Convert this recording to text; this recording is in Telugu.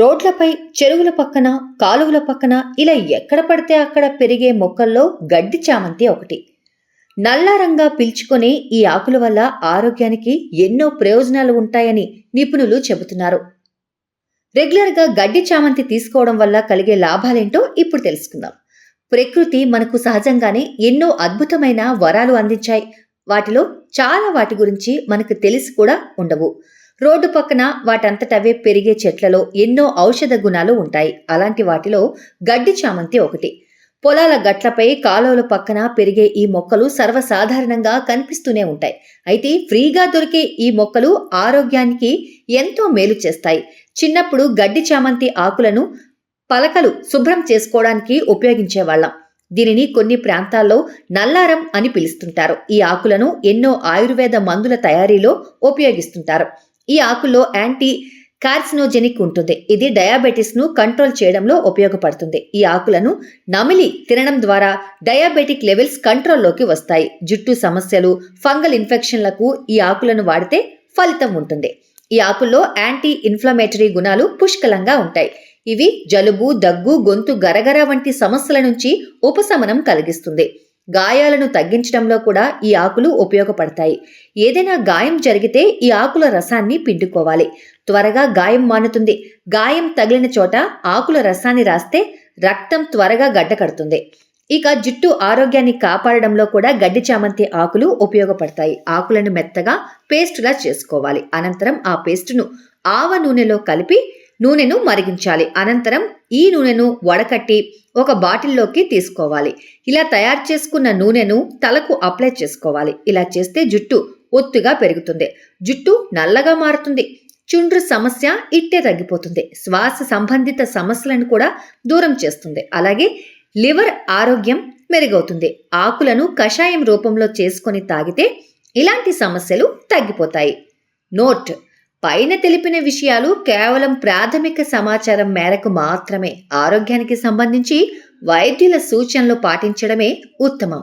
రోడ్లపై చెరువుల పక్కన కాలువల పక్కన ఇలా ఎక్కడ పడితే అక్కడ పెరిగే మొక్కల్లో గడ్డి చామంతి ఒకటి. నల్లారంగా పీల్చుకునే ఈ ఆకుల వల్ల ఆరోగ్యానికి ఎన్నో ప్రయోజనాలు ఉంటాయని నిపుణులు చెబుతున్నారు. రెగ్యులర్గా గడ్డి చామంతి తీసుకోవడం వల్ల కలిగే లాభాలేంటో ఇప్పుడు తెలుసుకుందాం. ప్రకృతి మనకు సహజంగానే ఎన్నో అద్భుతమైన వరాలు అందించాయి. వాటిలో చాలా వాటి గురించి మనకు తెలిసి కూడా ఉండవు. రోడ్డు పక్కన వాటంతటవే పెరిగే చెట్లలో ఎన్నో ఔషధ గుణాలు ఉంటాయి. అలాంటి వాటిలో గడ్డి చామంతి ఒకటి. పొలాల గట్లపై కాలువల పక్కన పెరిగే ఈ మొక్కలు సర్వసాధారణంగా కనిపిస్తూనే ఉంటాయి. అయితే ఫ్రీగా దొరికే ఈ మొక్కలు ఆరోగ్యానికి ఎంతో మేలు చేస్తాయి. చిన్నప్పుడు గడ్డి చామంతి ఆకులను పలకలు శుభ్రం చేసుకోవడానికి ఉపయోగించేవాళ్ళం. దీనిని కొన్ని ప్రాంతాల్లో నల్లారం అని పిలుస్తుంటారు. ఈ ఆకులను ఎన్నో ఆయుర్వేద మందుల తయారీలో ఉపయోగిస్తుంటారు. ఈ ఆకుల్లో యాంటీ కార్సినోజెనిక్ ఉంటుంది. ఇది డయాబెటిస్ను కంట్రోల్ చేయడంలో ఉపయోగపడుతుంది. ఈ ఆకులను నమిలి తినడం ద్వారా డయాబెటిక్ లెవెల్స్ కంట్రోల్లోకి వస్తాయి. జుట్టు సమస్యలు ఫంగల్ ఇన్ఫెక్షన్లకు ఈ ఆకులను వాడితే ఫలితం ఉంటుంది. ఈ ఆకుల్లో యాంటీ ఇన్ఫ్లమేటరీ గుణాలు పుష్కలంగా ఉంటాయి. ఇవి జలుబు దగ్గు గొంతు గరగర వంటి సమస్యల నుంచి ఉపశమనం కలిగిస్తుంది. గాయాలను తగ్గించడంలో కూడా ఈ ఆకులు ఉపయోగపడతాయి. ఏదైనా గాయం జరిగితే ఈ ఆకుల రసాన్ని పిండుకోవాలి. త్వరగా గాయం మానుతుంది. గాయం తగిలిన చోట ఆకుల రసాన్ని రాస్తే రక్తం త్వరగా గడ్డకడుతుంది ఇక జుట్టు ఆరోగ్యాన్ని కాపాడడంలో కూడా గడ్డి చామంతి ఆకులు ఉపయోగపడతాయి. ఆకులను మెత్తగా పేస్టులా చేసుకోవాలి. అనంతరం ఆ పేస్టును ఆవ నూనెలో కలిపి నూనెను మరిగించాలి. అనంతరం ఈ నూనెను వడకట్టి ఒక బాటిల్లోకి తీసుకోవాలి. ఇలా తయారు చేసుకున్న నూనెను తలకు అప్లై చేసుకోవాలి. ఇలా చేస్తే జుట్టు ఒత్తుగా పెరుగుతుంది. జుట్టు నల్లగా మారుతుంది. చుండ్రు సమస్య ఇట్టే తగ్గిపోతుంది. శ్వాస సంబంధిత సమస్యలను కూడా దూరం చేస్తుంది. అలాగే లివర్ ఆరోగ్యం మెరుగవుతుంది. ఆకులను కషాయం రూపంలో చేసుకొని తాగితే ఇలాంటి సమస్యలు తగ్గిపోతాయి. నోట్. పైన తెలిపిన విషయాలు కేవలం ప్రాథమిక సమాచారం మేరకు మాత్రమే. ఆరోగ్యానికి సంబంధించి వైద్యుల సూచనలు పాటించడమే ఉత్తమం.